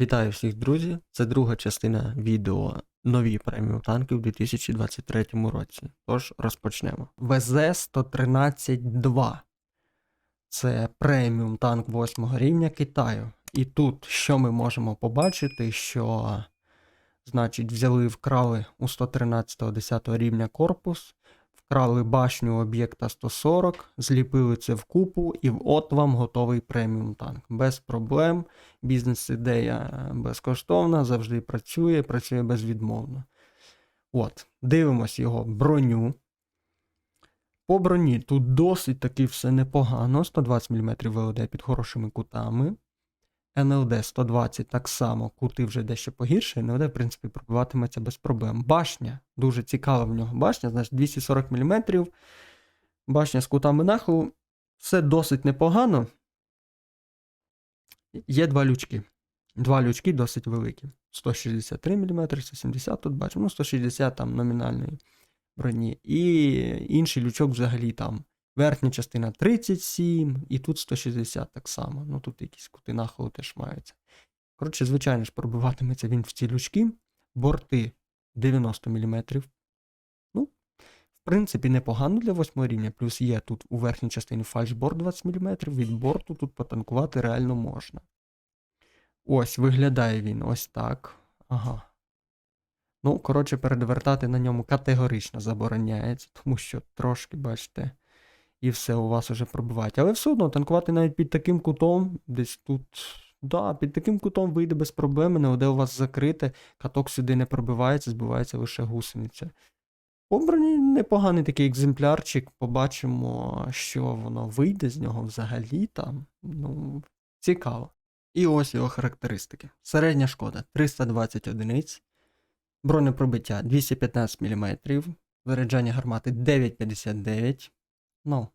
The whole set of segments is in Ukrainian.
Вітаю всіх, друзі! Це друга частина відео нові преміум танки у 2023 році. Тож розпочнемо. ВЗ-113-2. Це преміум танк 8 рівня Китаю. І тут що ми можемо побачити, що значить взяли, вкрали у 113 10 рівня корпус, вкрали башню об'єкта 140, зліпили це в купу, і от вам готовий преміум танк. Без проблем. Бізнес-ідея безкоштовна, завжди працює, працює безвідмовно. От, дивимось його броню. По броні тут досить таки все непогано. 120 мм ВЛД під хорошими кутами. НЛД 120 так само, кути вже дещо погірше, НЛД, в принципі, пробиватиметься без проблем. Башня, дуже цікава в нього башня, значить 240 мм. Башня з кутами нахилу. Все досить непогано. Є два лючки. Два лючки досить великі. 163 мм, 170 тут бачимо, ну 160 там номінальної броні. І інший лючок взагалі там. Верхня частина 37, і тут 160 так само. Ну тут якісь кути нахилу теж маються. Коротше, звичайно ж, пробиватиметься він в ці лючки. Борти 90 мм. Ну, в принципі, непогано для 8 рівня. Плюс є тут у верхній частині фальшборд 20 мм. Від борту тут потанкувати реально можна. Ось, виглядає він ось так. Ага. Ну, коротше, передвертати на ньому категорично забороняється, тому що трошки, бачите, і все у вас уже пробивають. Але все одно танкувати навіть під таким кутом, десь тут. Да, під таким кутом вийде без проблеми, не де у вас закрите, каток сюди не пробивається, збивається лише гусениця. Обрані непоганий такий екземплярчик, побачимо, що воно вийде з нього взагалі там. Ну, цікаво. І ось його характеристики. Середня шкода 320 одиниць, бронепробиття 215 мм, заряджання гармати 9,59. Ну,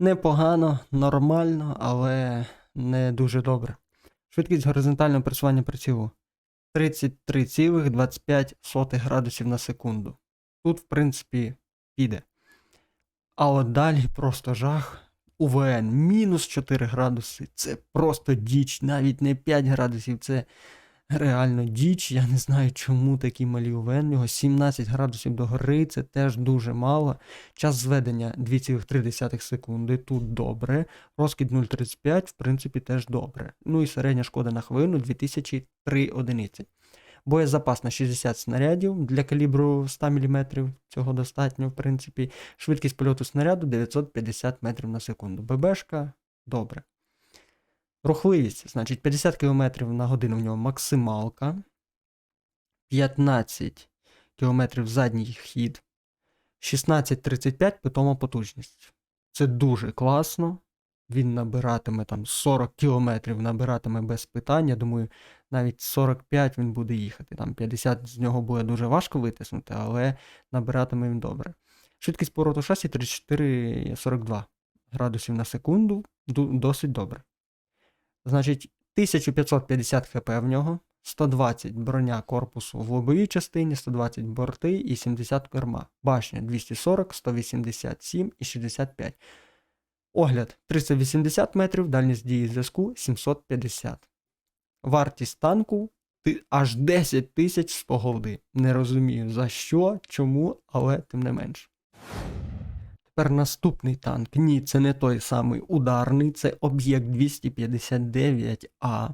непогано, нормально, але не дуже добре. Швидкість горизонтального пресування прицілу 33,25 градусів на секунду. Тут, в принципі, піде. А от далі просто жах. УВН мінус 4 градуси. Це просто діч, навіть не 5 градусів, це реально діч. Я не знаю, чому такі малі. У нього 17 градусів до гори, це теж дуже мало. Час зведення 2,3 секунди. Тут добре. Розкид 0,35, в принципі, теж добре. Ну і середня шкода на хвилину 2003 одиниці. Боєзапас на 60 снарядів для калібру 100 мм. Цього достатньо, в принципі. Швидкість польоту снаряду 950 метрів на секунду. ББшка добре. Рухливість, значить, 50 км на годину в нього максималка. 15 км задній хід. 16-35 питома потужність. Це дуже класно. Він набиратиме там 40 км, набиратиме без питань. Я думаю, навіть 45 він буде їхати. Там 50 з нього буде дуже важко витиснути, але набиратиме він добре. Швидкість повороту шасі 34-42 градусів на секунду. Досить добре. Значить, 1550 хп в нього, 120 броня корпусу в лобовій частині, 120 борти і 70 керма. Башня 240, 187 і 65. Огляд 380 метрів, дальність дії зв'язку 750. Вартість танку аж 10 тисяч 100 голди. Не розумію за що, чому, але тим не менш. Тепер наступний танк. Ні, це не той самий ударний, це об'єкт 259А.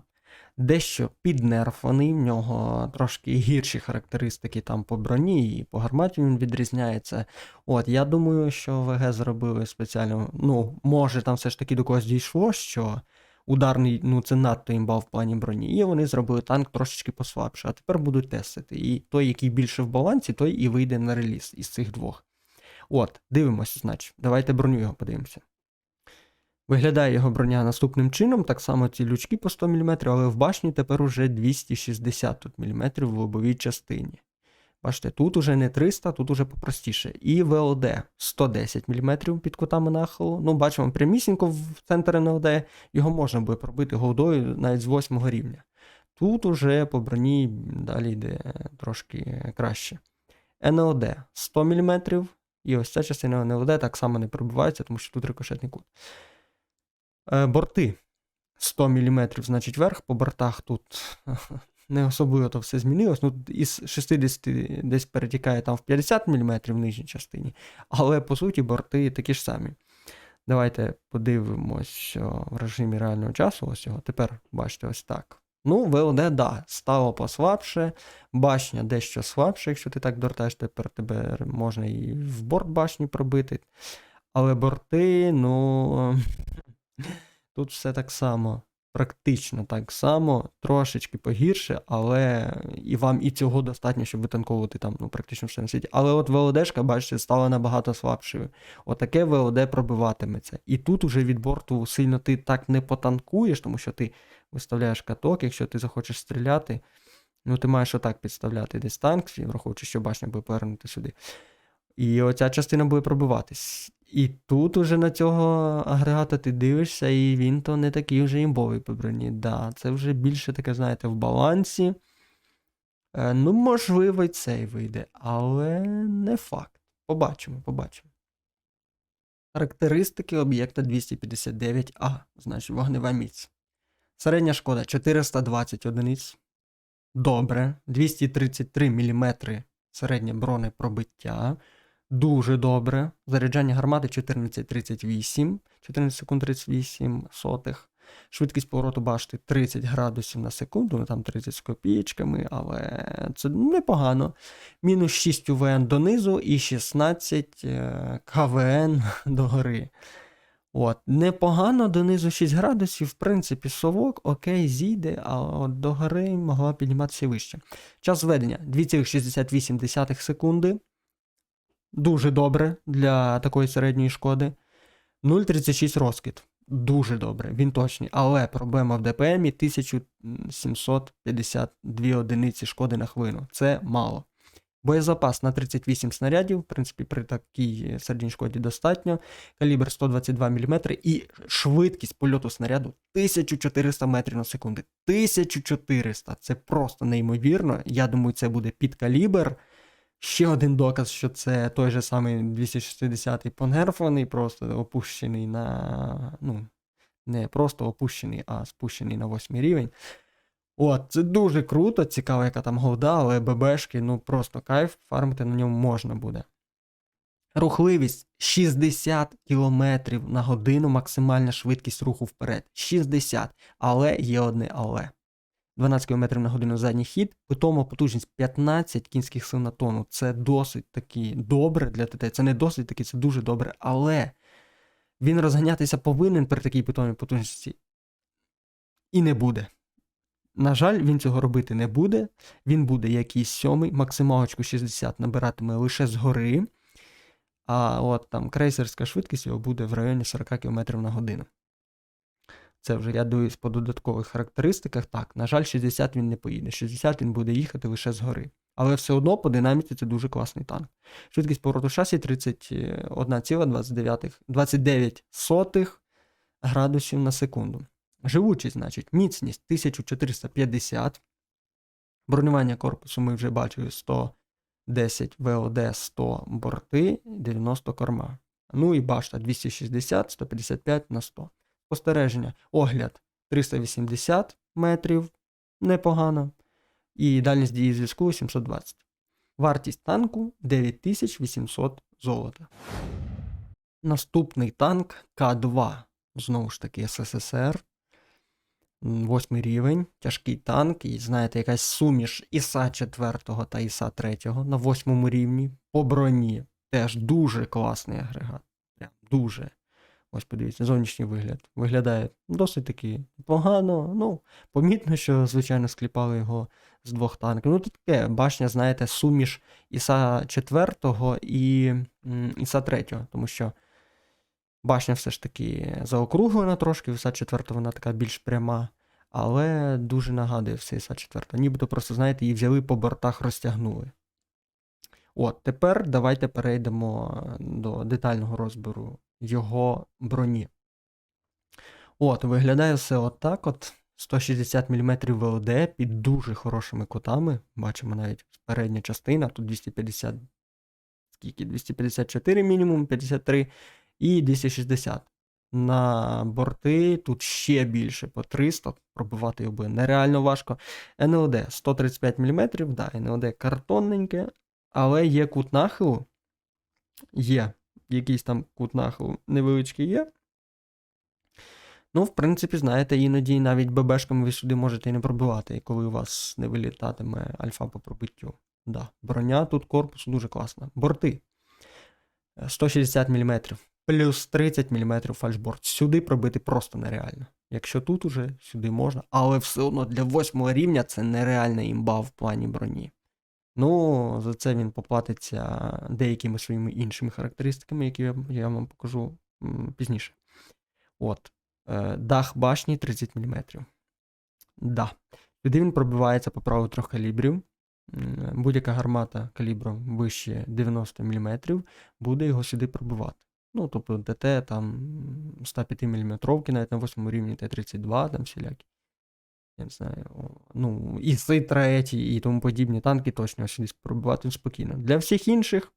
Дещо піднерфаний, в нього трошки гірші характеристики там по броні і по гарматі він відрізняється. От, я думаю, що ВГ зробили спеціально. Ну, може, там все ж таки до когось дійшло, що ударний, ну це надто імба в плані броні. І вони зробили танк трошечки послабше. А тепер будуть тестити. І той, який більше в балансі, той і вийде на реліз із цих двох. От, дивимося, значить. Давайте броню його подивимося. Виглядає його броня наступним чином, так само ці лючки по 100 мм, але в башні тепер уже 260 тут мм в лобовій частині. Бачите, тут уже не 300, тут уже попростіше. І ВЛД 110 мм під кутами нахилу. Ну, бачимо, прямісінько в центр НЛД, його можна буде пробити голдою навіть з 8 рівня. Тут уже по броні далі йде трошки краще. НЛД 100 мм, і ось ця частина НЛД так само не пробивається, тому що тут рикошетний кут. Е, борти 100 мм, значить верх по бортах тут не особливо то все змінилось. Ну, із 60 десь перетікає там в 50 мм в нижній частині, але по суті борти такі ж самі. Давайте подивимось в режимі реального часу. Ось його. Тепер бачите, ось так. Ну, ВЛД, да, стало послабше, башня дещо слабше, якщо ти так дортаєш, тепер тебе можна і в борт башні пробити. Але борти, ну. Тут все так само. Практично так само, трошечки погірше, але і вам і цього достатньо, щоб витанковувати там ну, практично все на світі. Але от ВЛДшка, бачите, стала набагато слабшою. Отаке ВЛД пробиватиметься. І тут уже від борту сильно ти так не потанкуєш, тому що ти виставляєш каток, якщо ти захочеш стріляти, ну ти маєш отак підставляти десь танк, враховуючи, що башня буде повернути сюди. І оця частина буде пробиватись. І тут уже на цього агрегата ти дивишся, і він то не такий вже імбовий по броні. Да, це вже більше таке, знаєте, в балансі. Е, ну, можливо, і цей вийде, але не факт. Побачимо, побачимо. Характеристики об'єкта 259А, значить вогнева міць. Середня шкода 420 одиниць. Добре. 233 мм середнє бронепробиття. Дуже добре. Заряджання гармати 14.38, 14 секунд 38 сотих. Швидкість повороту башти 30 градусів на секунду, ну там 30 з копійками, але це непогано. Мінус 6 УВН донизу і 16 е, КВН догори. От, Непогано донизу 6 градусів, в принципі, совок, окей, зійде, а от до гори могла підніматися вище. Час зведення 2,68 секунди. Дуже добре для такої середньої шкоди. 0,36 розкид. Дуже добре, він точний. Але проблема в ДПМі 1752 одиниці шкоди на хвилину. Це мало. Боєзапас на 38 снарядів, в принципі, при такій середній шкоді достатньо. Калібр 122 мм і швидкість польоту снаряду 1400 метрів на секунду. 1400 це просто неймовірно. Я думаю, це буде під калібр. Ще один доказ, що це той же самий 260-й понерфований, просто опущений на. ну, не просто опущений, а спущений на 8 рівень. От, це дуже круто, цікаво, яка там голда, але ББшки, ну просто кайф, фармити на ньому можна буде. Рухливість 60 км на годину, максимальна швидкість руху вперед. 60. Але є одне але. 12 км на годину задній хід, питома потужність 15 кінських сил на тонну. Це досить таки добре для ТТ. Це не досить таки, це дуже добре. Але він розганятися повинен при такій питомій потужності. І не буде. На жаль, він цього робити не буде. Він буде якийсь сьомий, максималочку 60 набиратиме лише згори. А от там крейсерська швидкість його буде в районі 40 км на годину. Це вже я дивлюсь по додаткових характеристиках. Так, на жаль, 60 він не поїде. 60 він буде їхати лише згори. Але все одно по динаміці це дуже класний танк. Швидкість повороту шасі 31,29 градусів на секунду. Живучість, значить, міцність 1450. Бронювання корпусу ми вже бачили 110 ВОД 100 борти, 90 корма. Ну і башта 260, 155 на 100. Спостереження. Огляд 380 метрів. Непогано. І дальність дії зв'язку 720. Вартість танку 9800 золота. Наступний танк К2. Знову ж таки, СССР. Восьмий рівень, тяжкий танк, і знаєте, якась суміш Іса 4 та Іса 3 на восьмому рівні. По броні теж дуже класний агрегат. Прям дуже. Ось подивіться, зовнішній вигляд. Виглядає досить таки погано. Ну, помітно, що, звичайно, скліпали його з двох танків. Ну, тут таке башня, знаєте, суміш Іса 4 і Іса 3, тому що башня все ж таки заокруглена трошки, Іса 4 вона така більш пряма. Але дуже нагадує все Іса 4. Нібито просто, знаєте, її взяли по бортах розтягнули. От, тепер давайте перейдемо до детального розбору його броні. От, виглядає все отак от. 160 мм ВЛД під дуже хорошими кутами. Бачимо навіть передня частина, тут 250, скільки? 254 мінімум, 53 і 260. на борти, тут ще більше по 300, пробивати його буде нереально важко. НЛД 135 мм, да, НЛД картонненьке, але є кут нахилу. Є. Якийсь там кут нахилу невеличкий є. Ну, в принципі, знаєте, іноді навіть ББшками ви сюди можете і не пробивати, коли у вас не вилітатиме альфа по пробиттю. Да. Броня тут корпусу дуже класна. Борти. Е, 160 мм, плюс 30 мм фальшборд. Сюди пробити просто нереально. Якщо тут уже сюди можна, але все одно для 8 рівня це нереальна імба в плані броні. Ну, за це він поплатиться деякими своїми іншими характеристиками, які я, вам покажу пізніше. От. Е, дах башні 30 мм. Да. Сюди він пробивається по праву трьох калібрів. Будь-яка гармата калібру вище 90 мм буде його сюди пробивати. Ну, тобто ДТ там 105 мм, навіть на 8 рівні Т-32, там всілякі. Я не знаю, ну, і С-3 і тому подібні танки точно сюди пробивати спокійно. Для всіх інших,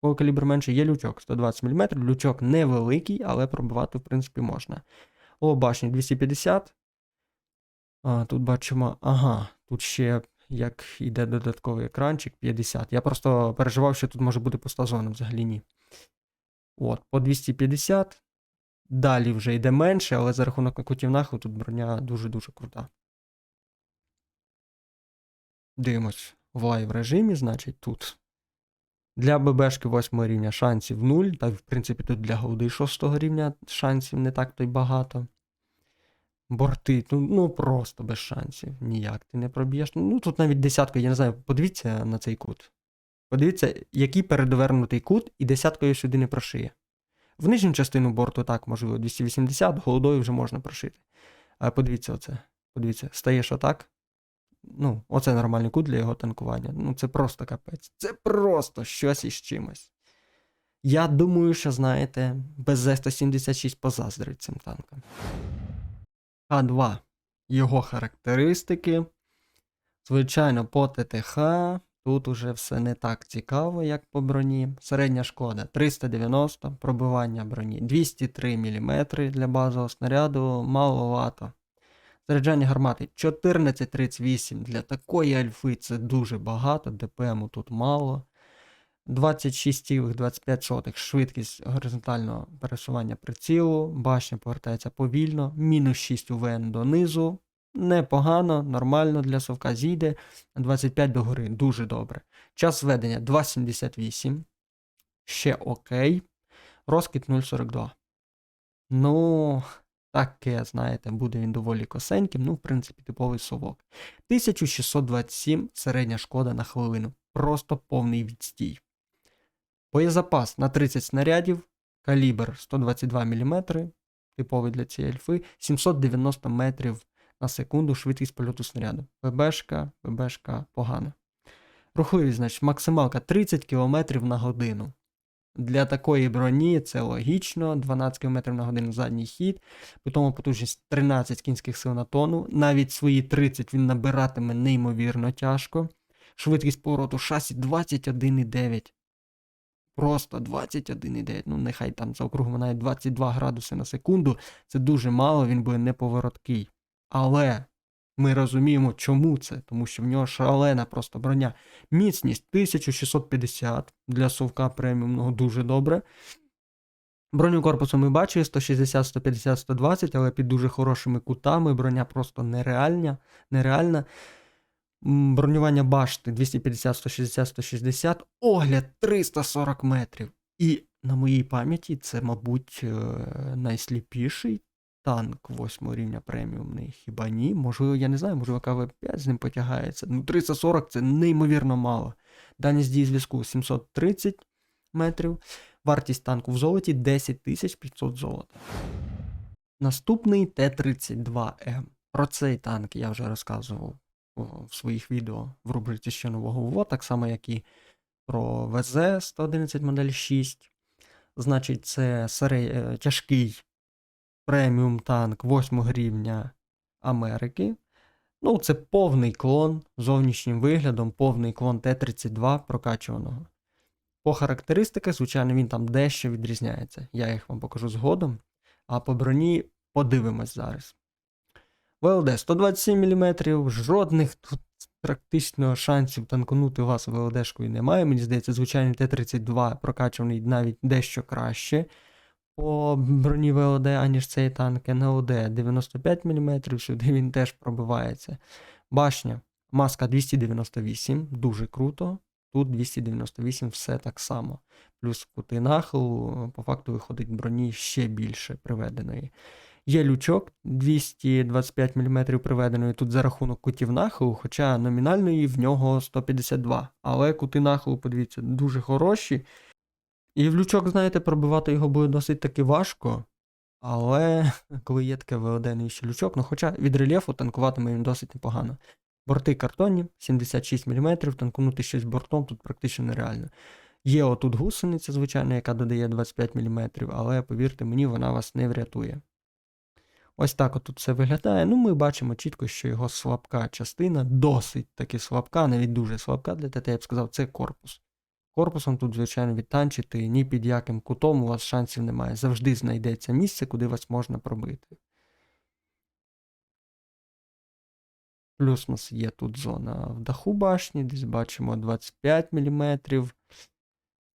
кого калібр менше, є лючок 120 мм. Лючок невеликий, але пробивати, в принципі, можна. О, башні 250. А, тут бачимо, ага, тут ще як іде додатковий екранчик 50. Я просто переживав, що тут може бути пуста зона, взагалі ні. От, по 250. Далі вже йде менше, але за рахунок кутів нахилу тут броня дуже-дуже крута. Дивимось в лайв режимі, значить, тут. Для ББшки 8 рівня шансів 0. Та, в принципі, тут для голди 6 рівня шансів не так то й багато. Борти, ну, ну просто без шансів. Ніяк ти не проб'єш. Ну тут навіть десятку, я не знаю, подивіться на цей кут. Подивіться, який передовернутий кут, і десяткою сюди не прошиє. В нижню частину борту так, можливо, 280, голдою вже можна прошити. А подивіться оце. Подивіться, стаєш отак. Ну, оце нормальний кут для його танкування. Ну, це просто капець. Це просто щось із чимось. Я думаю, що, знаєте, без З176 позаздрить цим танкам. К2. Його характеристики. Звичайно, по ТТХ. Тут уже все не так цікаво, як по броні. Середня шкода 390, пробивання броні 203 мм для базового снаряду, маловато. Заряджання гармати 1438 для такої альфи це дуже багато, ДПМу тут мало. 26,25 швидкість горизонтального пересування прицілу, башня повертається повільно, мінус 6 УВН донизу. Непогано, нормально для совка зійде. 25 догори, дуже добре. Час зведення 2,78. Ще окей. Розкид 0,42. Ну, таке, знаєте, буде він доволі косеньким. Ну, в принципі, типовий совок. 1627 середня шкода на хвилину. Просто повний відстій. Боєзапас на 30 снарядів, калібр 122 мм, типовий для цієї альфи, 790 метрів на секунду швидкість польоту снаряду. ВБшка, ВБшка погана. Рухливість, значить, максималка 30 км на годину. Для такої броні це логічно, 12 км на годину задній хід, потім потужність 13 кінських сил на тонну, навіть свої 30 він набиратиме неймовірно тяжко. Швидкість повороту шасі 21,9. Просто 21,9. Ну, нехай там заокруглимо навіть 22 градуси на секунду. Це дуже мало, він буде неповороткий. Але ми розуміємо, чому це, тому що в нього шалена просто броня. Міцність 1650 для совка преміумного дуже добре. Броню корпусу ми бачили 160, 150, 120, але під дуже хорошими кутами. Броня просто нереальна. нереальна. Бронювання башти 250, 160, 160, огляд 340 метрів. І на моїй пам'яті це, мабуть, е, найсліпіший танк 8 рівня преміумний. Хіба ні? Можливо, я не знаю, можливо, КВ-5 з ним потягається. Ну, 340 це неймовірно мало. Дальність дії зв'язку 730 метрів. Вартість танку в золоті 10 500 золота. Наступний Т-32М. Про цей танк я вже розказував в своїх відео в рубриці ще нового ВО, так само, як і про ВЗ-111 модель 6. Значить, це серед... е, тяжкий преміум танк 8 рівня Америки. Ну, це повний клон зовнішнім виглядом, повний клон Т-32 прокачуваного. По характеристиках, звичайно, він там дещо відрізняється. Я їх вам покажу згодом. А по броні подивимось зараз. ВЛД 127 мм, жодних тут практично шансів танканути вас ВЛДшкою немає. Мені здається, звичайний Т-32 прокачаний навіть дещо краще по броні ВЛД, аніж цей танк НЛД 95 мм, сюди він теж пробивається. Башня, маска 298, дуже круто. Тут 298 все так само. Плюс кути нахилу, по факту виходить броні ще більше приведеної. Є лючок 225 мм приведеної тут за рахунок кутів нахилу, хоча номінальної в нього 152. Але кути нахилу, подивіться, дуже хороші. І в лючок, знаєте, пробивати його буде досить таки важко. Але коли є таке ще лючок, ну хоча від рельєфу танкуватиме він досить непогано. Борти картонні, 76 мм, танкунути щось бортом тут практично нереально. Є отут гусениця, звичайно, яка додає 25 мм, але повірте мені, вона вас не врятує. Ось так отут все виглядає. Ну, ми бачимо чітко, що його слабка частина, досить таки слабка, навіть дуже слабка для ТТ, я б сказав, це корпус. Корпусом тут, звичайно, відтанчити ні під яким кутом у вас шансів немає. Завжди знайдеться місце, куди вас можна пробити. Плюс у нас є тут зона в даху башні, десь бачимо 25 мм.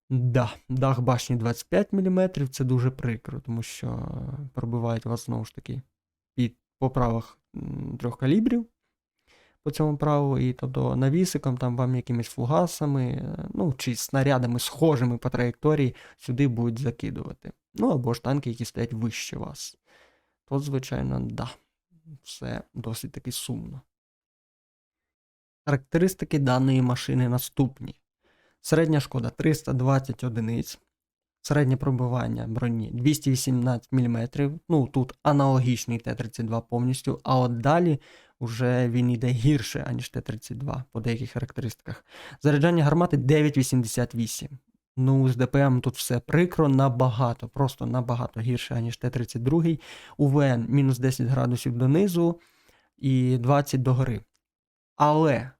Да, дах башні 25 мм, це дуже прикро, тому що пробивають вас знову ж таки під по правах трьох калібрів по цьому праву, і тобто навісиком, там вам якимись фугасами, е, ну чи снарядами схожими по траєкторії сюди будуть закидувати. Ну або ж танки, які стоять вище вас. То, звичайно, да, все досить таки сумно. Характеристики даної машини наступні. Середня шкода 320 одиниць. Середнє пробивання броні 218 мм. Ну, тут аналогічний Т-32 повністю, а от далі вже він йде гірше, аніж Т-32 по деяких характеристиках. Заряджання гармати 9,88. Ну, з ДПМ тут все прикро набагато, просто набагато гірше, аніж Т-32. УВН мінус 10 градусів донизу і 20 догори. Але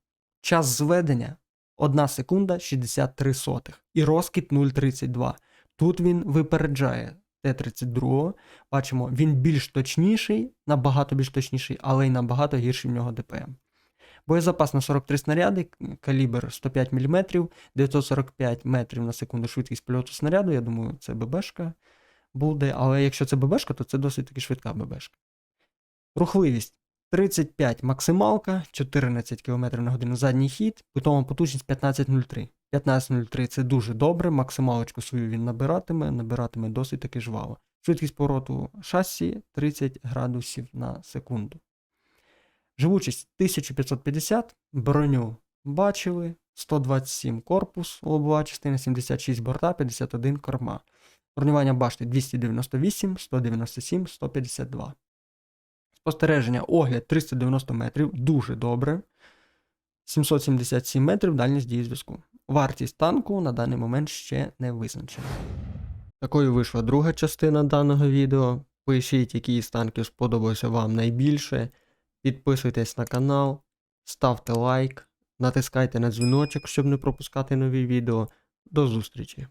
час зведення 1 секунда 63 сотих і розкид 0,32. Тут він випереджає Т-32. Бачимо, він більш точніший, набагато більш точніший, але й набагато гірший в нього ДПМ. Боєзапас на 43 снаряди, калібр 105 мм, 945 метрів на секунду швидкість польоту снаряду. Я думаю, це ББшка буде. Але якщо це ББшка, то це досить таки швидка ББшка. Рухливість 35 максималка, 14 км на годину задній хід, питома потужність 15.03. 15.03 це дуже добре, максималочку свою він набиратиме, набиратиме досить таки жваво. Швидкість повороту шасі 30 градусів на секунду. Живучість 1550, броню бачили, 127 корпус, лобова частина, 76 борта, 51 корма. Бронювання башти 298, 197, 152. Спостереження огляд 390 метрів, дуже добре. 777 метрів дальність дії зв'язку. Вартість танку на даний момент ще не визначена. Такою вийшла друга частина даного відео. Пишіть, які з танків сподобався вам найбільше. Підписуйтесь на канал, ставте лайк, натискайте на дзвіночок, щоб не пропускати нові відео. До зустрічі!